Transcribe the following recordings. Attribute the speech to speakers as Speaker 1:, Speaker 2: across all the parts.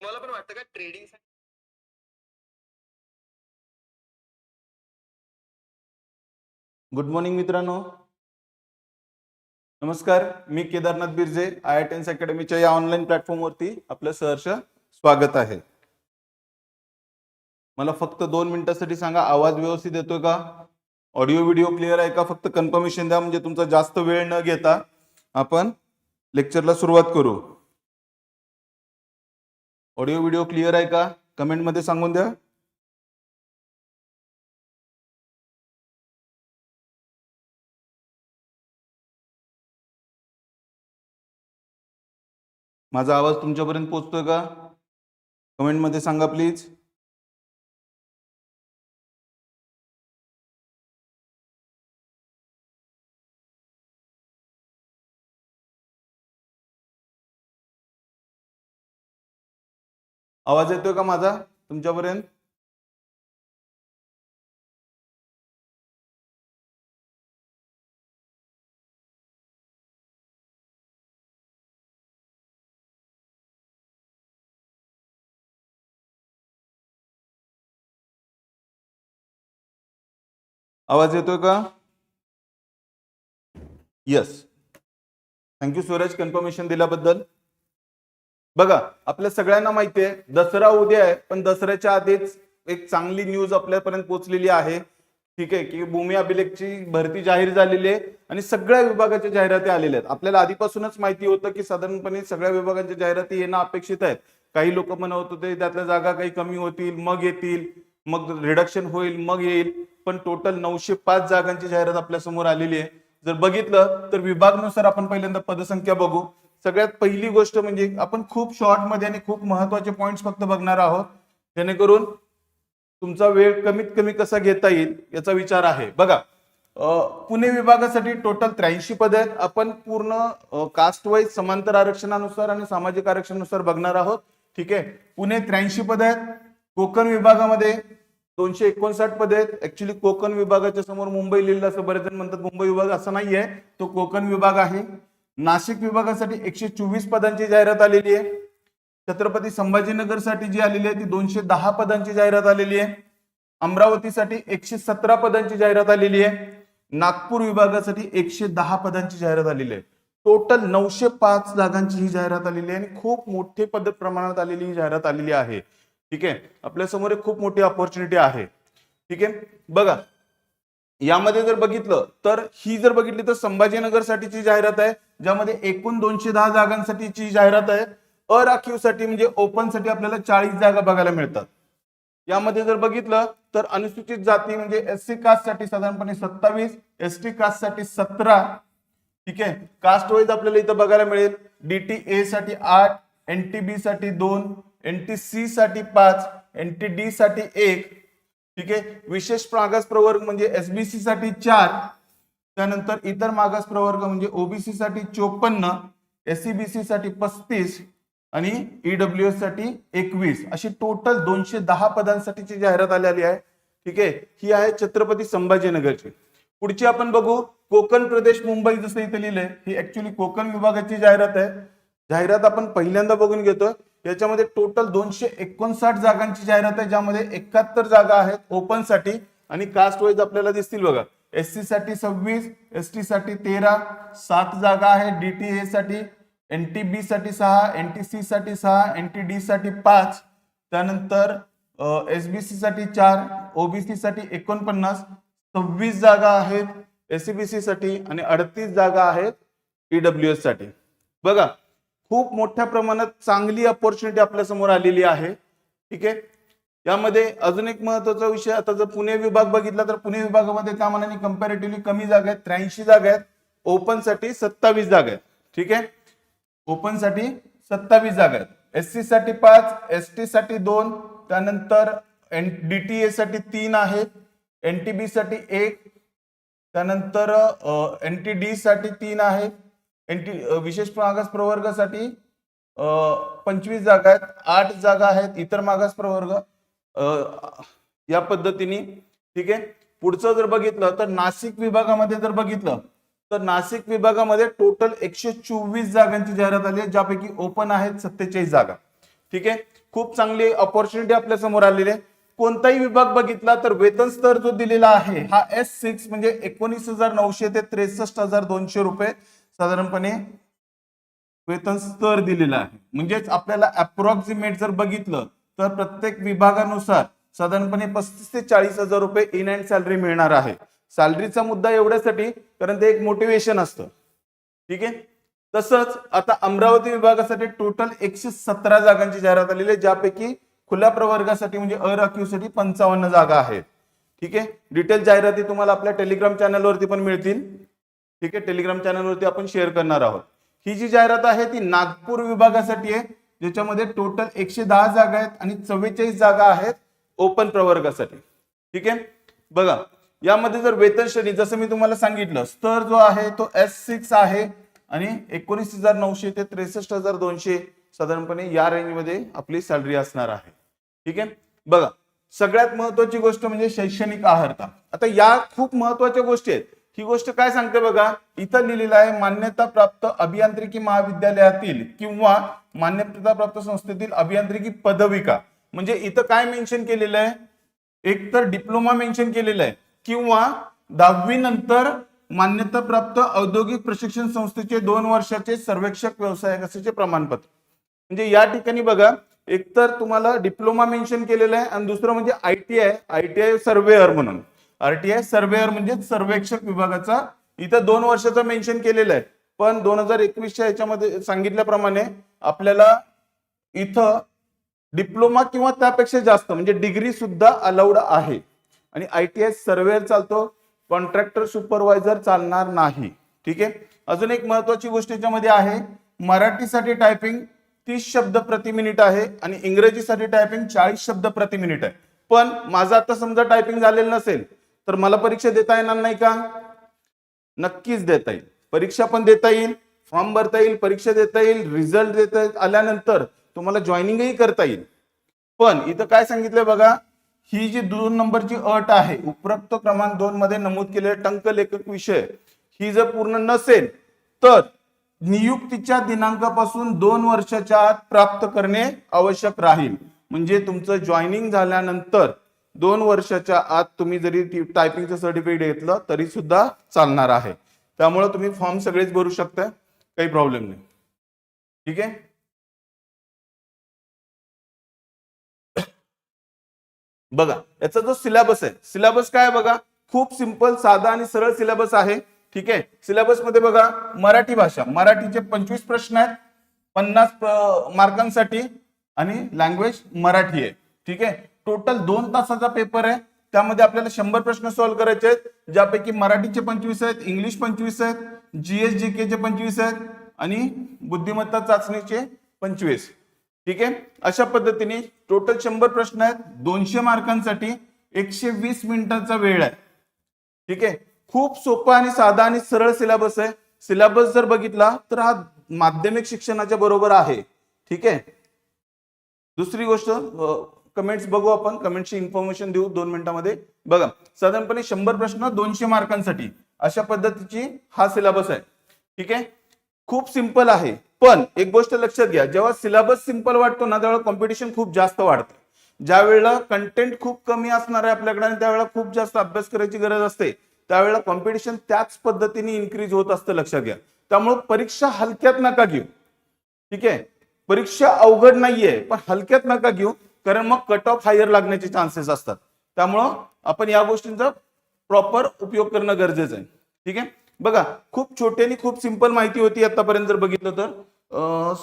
Speaker 1: तुम्हाला पण वाटतं का ट्रेडिंग
Speaker 2: गुड मॉर्निंग मित्रांनो. नमस्कार मी Kedarnath Birje I I tens अकॅडमीच्या या ऑनलाईन प्लॅटफॉर्मवरती आपलं सहर्ष स्वागत आहे. मला फक्त दोन मिनिटासाठी सांगा आवाज व्यवस्थित येतोय का? ऑडिओ व्हिडिओ क्लिअर आहे का? फक्त कन्फर्मेशन द्या म्हणजे तुमचा जास्त वेळ न घेता आपण लेक्चरला सुरुवात करू. ऑडिओ व्हिडिओ क्लिअर आहे का? कमेंटमध्ये सांगून द्या. माझा आवाज तुमच्यापर्यंत पोचतोय का? कमेंटमध्ये सांगा प्लीज. आवाज येतोय का माझा? तुमच्यापर्यंत? आवाज येतोय का? यस थँक्यू सूरज कन्फर्मेशन दिल्याबद्दल. बघा आपल्या सगळ्यांना माहिती आहे दसरा उद्या आहे पण दसऱ्याच्या आधीच एक चांगली न्यूज आपल्यापर्यंत पोहोचलेली आहे. ठीक आहे की भूमी अभिलेखची भरती जाहीर झालेली आहे आणि सगळ्या विभागाच्या जाहिराती आलेल्या आहेत. आपल्याला आधीपासूनच माहिती होतं की साधारणपणे सगळ्या विभागांच्या जाहिराती येणं अपेक्षित आहेत. काही लोक म्हणत होते त्यातल्या जागा काही कमी होतील मग येतील मग रिडक्शन होईल मग येईल. पण टोटल नऊशे पाच जागांची जाहिरात आपल्यासमोर आलेली आहे. जर बघितलं तर विभागनुसार आपण पहिल्यांदा पदसंख्या बघू. सगळ्यात पहिली गोष्ट म्हणजे आपण खूप शॉर्टमध्ये आणि खूप महत्त्वाचे पॉईंट्स फक्त बघणार आहोत. जेणेकरून तुमचा वेळ कमीत कमी कसा घेता येईल याचा विचार आहे. बघा पुणे विभागासाठी टोटल त्र्याऐंशी पद आहेत. आपण पूर्ण कास्ट वाईज समांतर आरक्षणानुसार आणि सामाजिक आरक्षणानुसार बघणार आहोत. ठीक आहे? पुणे त्र्याऐंशी पद आहेत. कोकण विभागामध्ये दोनशे एकोणसाठ पद आहेत. ऍक्च्युली कोकण विभागाच्या समोर मुंबई लिहिलं असं बरेच जण म्हणतात मुंबई विभाग असा नाहीये. तो कोकण विभाग आहे. नाशिक विभागासाठी एकशे चोवीस पदांची जाहिरात आलेली आहे. छत्रपती संभाजीनगरसाठी जी आलेली आहे ती दोनशे दहा पदांची जाहिरात आलेली आहे. अमरावतीसाठी एकशे सतरा पदांची जाहिरात आलेली आहे. नागपूर विभागासाठी एकशे दहा पदांची जाहिरात आलेली आहे. टोटल नऊशे पाच जागांची ही जाहिरात आलेली आहे आणि खूप मोठे पद प्रमाणात आलेली ही जाहिरात आलेली आहे. ठीक आहे? आपल्यासमोर एक खूप मोठी ऑपॉर्च्युनिटी आहे. ठीक आहे? बघा. यामध्ये जर बघितलं तर ही जर बघितली तर संभाजीनगरसाठीची जाहिरात आहे. ज्यामध्ये एकूण दोनशे दहा जागांसाठीची जाहिरात आहे. अराखीवसाठी म्हणजे ओपनसाठी आपल्याला चाळीस जागा बघायला मिळतात. यामध्ये जर बघितलं तर अनुसूचित जाती म्हणजे एस सी कास्टसाठी साधारणपणे सत्तावीस एस टी कास्टसाठी सतरा. ठीक आहे? कास्ट वाईज आपल्याला इथं बघायला मिळेल. डीटी ए साठी आठ एन टी बी साठी दोन एन टी सी साठी पाच एन टी डी साठी एक. ठीक आहे? विशेष मागास प्रवर्ग म्हणजे एसबीसी साठी चार त्यानंतर इतर मागास प्रवर्ग म्हणजे ओबीसी साठी चोपन्न एससीबीसी साठी पस्तीस आणि ईडब्ल्यू एससाठी एकवीस. अशी टोटल दोनशे दहा पदांसाठीची जाहिरात आलेली आहे. ठीक आहे? ही आहे छत्रपती संभाजीनगरची. पुढची आपण बघू कोकण प्रदेश मुंबई जसं इथे लिहिलंय ही ऍक्च्युली कोकण विभागाची जाहिरात आहे. जाहिरात आपण पहिल्यांदा बघून घेतो याच्यामध्ये टोटल दोनशे एकोणसाठ जागांची जाहिरात आहे ज्यामध्ये एकाहत्तर जागा आहेत ओपनसाठी आणि कास्ट वाईज आपल्याला दिसतील बघा. एस सी साठी सव्वीस एस टी साठी तेरा सात जागा आहे डीटी ए साठी एन टी बी साठी सहा एन टी सी साठी सहा एन टी डी साठी पाच. त्यानंतर एस बी सी साठी चार ओबीसी साठी एकोणपन्नास. सव्वीस जागा आहेत एससीबीसी साठी आणि अडतीस जागा आहेत ईडब्ल्यू एससाठी. बघा खूप मोठ्या प्रमाणात चांगली अपॉर्च्युनिटी आपल्यासमोर आलेली आहे. ठीक आहे? यामध्ये अजून एक महत्त्वाचा विषय आता जर पुणे विभाग बघितला तर पुणे विभागामध्ये त्या मानाने कम्पॅरेटिव्हली कमी जागा आहेत त्र्याऐंशी जागा आहेत ओपनसाठी सत्तावीस जागा आहेत. ठीक आहे? ओपनसाठी सत्तावीस जागा आहेत. एस सी साठी पाच एस टी साठी दोन त्यानंतर एन डी टी ए साठी तीन आहेत एन टी बी साठी एक त्यानंतर एन टी डी साठी तीन आहेत एन टी विशेष मागास प्रवर्गासाठी पंचवीस जागा आहेत आठ जागा आहेत इतर मागास प्रवर्ग या पद्धतीने ठीक आहे? पुढचं जर बघितलं तर नाशिक विभागामध्ये जर बघितलं तर नाशिक विभागामध्ये टोटल एकशे चोवीस जागांची जाहिरात आली आहे ज्यापैकी ओपन आहेत सत्तेचाळीस जागा. ठीक आहे? खूप चांगली ऑपॉर्च्युनिटी आपल्यासमोर आलेली आहे. कोणताही विभाग बघितला तर वेतन स्तर जो दिलेला आहे हा एस सिक्स म्हणजे एकोणीस हजार नऊशे ते त्रेसष्ट हजार दोनशे रुपये साधारणपणे वेतन स्तर दिलेला आहे. म्हणजेच आपल्याला अप्रॉक्सिमेट जर बघितलं तर प्रत्येक विभागानुसार साधारणपणे पस्तीस ते चाळीस हजार रुपये इन अँड सॅलरी मिळणार आहे. सॅलरीचा मुद्दा एवढ्यासाठी कारण ते एक मोटिवेशन असतं. ठीक आहे? तसंच आता अमरावती विभागासाठी टोटल एकशे सतरा जागांची जाहिरात आलेली आहे ज्यापैकी खुल्या प्रवर्गासाठी म्हणजे अराखीवसाठी पंचावन्न जागा आहेत. ठीक आहे? डिटेल जाहिराती तुम्हाला आपल्या टेलिग्राम चॅनलवरती पण मिळतील. ठीक आहे? टेलिग्राम चॅनलवरती आपण शेअर करणार आहोत. ही जी जाहिरात आहे ती नागपूर विभागासाठी आहे. ज्याच्यामध्ये टोटल एकशे दहा जागा आहेत आणि चव्वेचाळीस जागा आहेत ओपन प्रवर्गासाठी. ठीक? आहे बघा यामध्ये जर वेतन श्रेणी जसं मी तुम्हाला सांगितलं स्तर जो आहे तो एस सिक्स आहे आणि एकोणीस हजार नऊशे ते त्रेसष्ट हजार दोनशे साधारणपणे या रेंजमध्ये आपली सॅलरी असणार आहे. ठीक? आहे बघा सगळ्यात महत्वाची गोष्ट म्हणजे शैक्षणिक आहारता आता या खूप महत्त्वाच्या गोष्टी आहेत. ही गोष्ट काय सांगते बघा? इथं लिहिलेलं आहे मान्यता प्राप्त अभियांत्रिकी महाविद्यालयातील किंवा मान्यता प्राप्त संस्थेतील अभियांत्रिकी पदविका. म्हणजे इथं काय मेन्शन केलेलं आहे? एक तर डिप्लोमा मेन्शन केलेलं आहे. किंवा दहावी नंतर मान्यता प्राप्त औद्योगिक प्रशिक्षण संस्थेचे दोन वर्षाचे सर्वेक्षक व्यवसायक असेचे प्रमाणपत्र. म्हणजे या ठिकाणी बघा एकतर तुम्हाला डिप्लोमा मेन्शन केलेलं आहे आणि दुसरं म्हणजे I T I I T I surveyor म्हणून. आरटीआय सर्वेअर म्हणजे सर्वेक्षक विभागाचा. इथं दोन वर्षाचा मेन्शन केलेलं आहे. पण दोन हजार एकवीसच्या याच्यामध्ये सांगितल्याप्रमाणे आपल्याला इथं डिप्लोमा किंवा त्यापेक्षा जास्त म्हणजे डिग्री सुद्धा अलाउड आहे. आणि आय टी आय सर्वेअर चालतो कॉन्ट्रॅक्टर सुपरवायझर चालणार नाही. ठीक आहे? अजून एक महत्वाची गोष्ट याच्यामध्ये आहे मराठीसाठी टायपिंग तीस शब्द प्रति मिनिट आहे आणि इंग्रजीसाठी टायपिंग चाळीस शब्द प्रति मिनिट आहे. पण माझं आता समजा टायपिंग झालेलं नसेल तर मला परीक्षा देता येणार नाही का? नक्कीच देता येईल. परीक्षा पण देता येईल फॉर्म भरता येईल परीक्षा देता येईल रिझल्ट देता येईल आल्यानंतर तुम्हाला जॉईनिंगही करता येईल. पण इथं काय सांगितलंय बघा ही जी दोन नंबरची अट आहे उपरोक्त क्रमांक दोन मध्ये नमूद केलेले टंक लेखक विषय ही जर पूर्ण नसेल तर नियुक्तीच्या दिनांकापासून दोन वर्षाच्या आत प्राप्त करणे आवश्यक राहील. म्हणजे तुमचं जॉईनिंग झाल्यानंतर दोन वर्षाच्या आत तुम्ही जरी टायपिंगचं सर्टिफिकेट घेतलं तरी सुद्धा चालणार आहे. त्यामुळे तुम्ही फॉर्म सगळेच भरू शकता. काही प्रॉब्लेम नाही. ठीक आहे? बघा याचा जो सिलेबस आहे सिलेबस काय बघा? खूप सिंपल साधा आणि सरळ सिलेबस आहे. ठीक आहे? सिलेबसमध्ये बघा मराठी भाषा. मराठीचे पंचवीस प्रश्न आहेत पन्नास मार्कांसाठी आणि लँग्वेज मराठी आहे. ठीक आहे? टोटल दोन तासाचा पेपर आहे. त्यामध्ये आपल्याला शंभर प्रश्न सॉल्व्ह करायचे आहेत. ज्यापैकी मराठीचे पंचवीस आहेत इंग्लिश पंचवीस आहेत जीएस जी चे पंचवीस आहेत आणि बुद्धिमत्ता चाचणीचे पंचवीस. ठीक आहे? अशा पद्धतीने टोटल शंभर प्रश्न आहेत. दोनशे मार्कांसाठी एकशे वीस मिनिटांचा वेळ आहे. ठीक आहे? खूप सोपा आणि साधा आणि सरळ सिलेबस आहे. सिलेबस जर बघितला तर हा माध्यमिक शिक्षणाच्या बरोबर आहे. ठीक आहे? दुसरी गोष्ट कमेंट्स बघू आपण. कमेंटची इन्फॉर्मेशन देऊ दोन मिनिटांमध्ये. बघा साधारणपणे शंभर प्रश्न दोनशे मार्कांसाठी. अशा पद्धतीची हा सिलेबस आहे. ठीक आहे? खूप सिंपल आहे. पण एक गोष्ट लक्षात घ्या जेव्हा सिलेबस सिंपल वाटतो ना त्यावेळेला कॉम्पिटिशन खूप जास्त वाढतं. ज्या वेळेला कंटेंट खूप कमी असणार आहे आपल्याकडे आणि त्यावेळेला खूप जास्त अभ्यास करायची गरज असते त्यावेळेला कॉम्पिटिशन त्याच पद्धतीने इन्क्रीज होत असतं लक्षात घ्या. त्यामुळे परीक्षा हलक्यात नका घेऊ. ठीक आहे? परीक्षा अवघड नाहीये पण हलक्यात नका घेऊ. कारण मग कट ऑफ हायर लागण्याचे चान्सेस असतात. त्यामुळं आपण या गोष्टींचा प्रॉपर उपयोग करणं गरजेचं आहे. ठीक आहे? बघा खूप छोटी आणि खूप सिंपल माहिती होती आतापर्यंत जर बघितलं तर.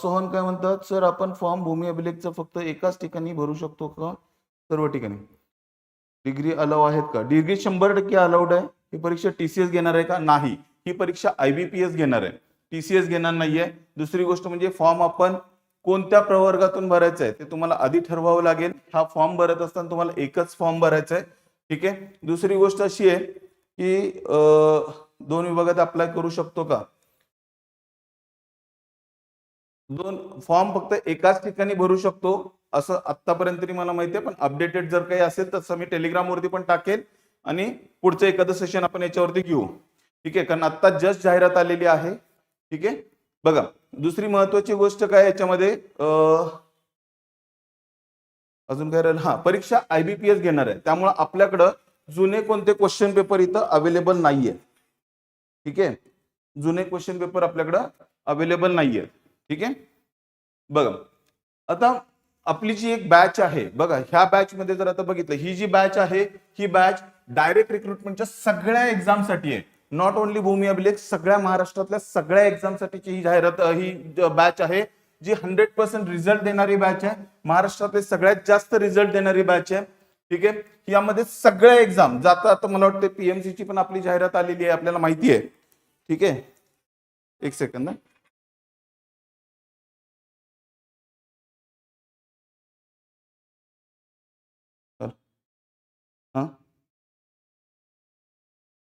Speaker 2: सोहन काय म्हणतात सर आपण फॉर्म भूमी अभिलेखचा फक्त एकाच ठिकाणी भरू शकतो का? सर्व ठिकाणी. डिग्री अलाव आहेत का? डिग्री शंभर टक्के अलाउड आहे. ही परीक्षा टीसीएस घेणार आहे का? नाही. ही परीक्षा आयबीपीएस घेणार आहे. टीसीएस घेणार नाहीये. दुसरी गोष्ट म्हणजे फॉर्म आपण कोणत्या प्रवर्गातून भरायचं आहे ते तुम्हाला आधी ठरवावं लागेल. हा फॉर्म भरत असताना तुम्हाला एकच फॉर्म भरायचा आहे. ठीक आहे? दुसरी गोष्ट अशी आहे की दोन विभागात अप्लाय करू शकतो का? दोन फॉर्म फक्त एकाच ठिकाणी भरू शकतो असं आतापर्यंत तरी मला माहिती आहे. पण अपडेटेड जर काही असेल तर तसं मी टेलिग्राम वरती पण टाकेल आणि पुढचं एखादं सेशन आपण याच्यावरती घेऊ. ठीक आहे? कारण आता जस्ट जाहिरात आलेली आहे. ठीक आहे? बघा दुसरी महत्वाची गोष्ट काय याच्यामध्ये? अजून काय राहिलं? हा परीक्षा आयबीपीएस घेणार आहे. त्यामुळे आपल्याकडं जुने कोणते क्वेश्चन पेपर इथं अवेलेबल नाहीये. ठीक आहे? जुने क्वेश्चन पेपर आपल्याकडं अवेलेबल नाहीये. ठीक आहे? बघा आता आपली जी एक बॅच आहे बघा ह्या बॅच मध्ये जर आता बघितलं ही जी बॅच आहे ही बॅच डायरेक्ट रिक्रुटमेंटच्या सगळ्या एक्झामसाठी आहे. नॉट ओनली भूमी अभिलेख सगळ्या महाराष्ट्रातल्या सगळ्या एक्झामसाठीची ही जाहिरात ही बॅच आहे जी हंड्रेड पर्सेंट रिझल्ट देणारी बॅच आहे. महाराष्ट्रातले सगळ्यात जास्त रिझल्ट देणारी बॅच आहे. ठीक आहे? यामध्ये सगळ्या एक्झाम जाता आता मला वाटतं पीएमसी ची पण आपली जाहिरात आलेली आहे आपल्याला माहिती आहे. ठीक आहे? एक सेकंद ना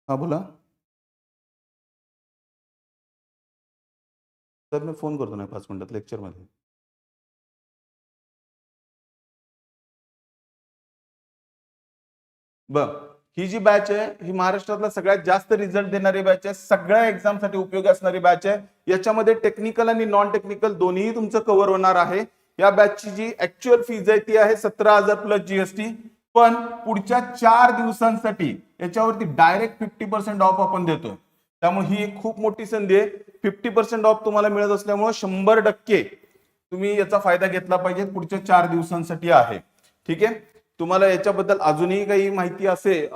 Speaker 2: हा बोला. सर मी फोन करतो ना पाच मिनटात लेक्चरमध्ये. बर ही जी बॅच आहे ही महाराष्ट्रातला सगळ्यात जास्त रिझल्ट देणारी बॅच आहे सगळ्या एक्झामसाठी उपयोगी असणारी बॅच आहे. याच्यामध्ये टेक्निकल आणि नॉन टेक्निकल दोन्ही तुमचं कव्हर होणार आहे. या बॅचची जी ऍक्च्युअल फीज आहे ती आहे सतरा हजार प्लस जीएसटी पण पुढच्या चार दिवसांसाठी याच्यावरती डायरेक्ट फिफ्टी पर्सेंट ऑफ आपण देतोय. त्यामुळे ही एक खूप मोठी संधी आहे. फिफ्टी पर्सेंट ऑफ तुम्हाला मिळत असल्यामुळे शंभर टक्के तुम्ही याचा फायदा घेतला पाहिजे. पुढच्या चार दिवसांसाठी आहे. ठीक आहे? तुम्हाला याच्याबद्दल अजूनही काही माहिती असेल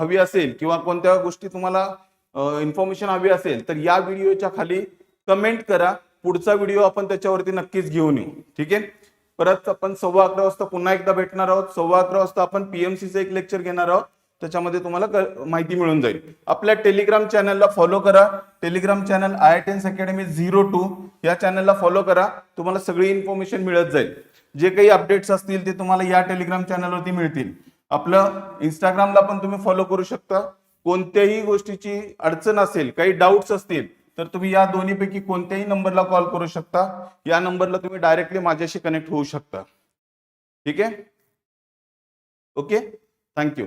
Speaker 2: हवी असेल किंवा कोणत्या गोष्टी तुम्हाला इन्फॉर्मेशन हवी असेल तर या व्हिडिओच्या खाली कमेंट करा. पुढचा व्हिडिओ आपण त्याच्यावरती नक्कीच घेऊन येऊ. ठीक आहे? परत आपण सव्वा अकरा वाजता पुन्हा एकदा भेटणार आहोत. सव्वा अकरा वाजता आपण पीएमसीचं एक लेक्चर घेणार आहोत. त्याच्यामध्ये तुम्हाला माहिती मिळून जाईल. आपल्या टेलिग्राम चॅनलला फॉलो करा. Telegram channel I tens academy zero two या चॅनलला फॉलो करा. तुम्हाला सगळी इन्फॉर्मेशन मिळत जाईल. जे काही अपडेट्स असतील ते तुम्हाला या टेलिग्राम चॅनलवरती मिळतील. आपलं इंस्टाग्रामला पण तुम्ही फॉलो करू शकता. कोणत्याही गोष्टीची अडचण असेल काही डाऊट्स असतील तर तुम्ही या दोन्हीपैकी कोणत्याही नंबरला कॉल करू शकता. या नंबरला तुम्ही डायरेक्टली माझ्याशी कनेक्ट होऊ शकता. ठीक आहे? Okay thank you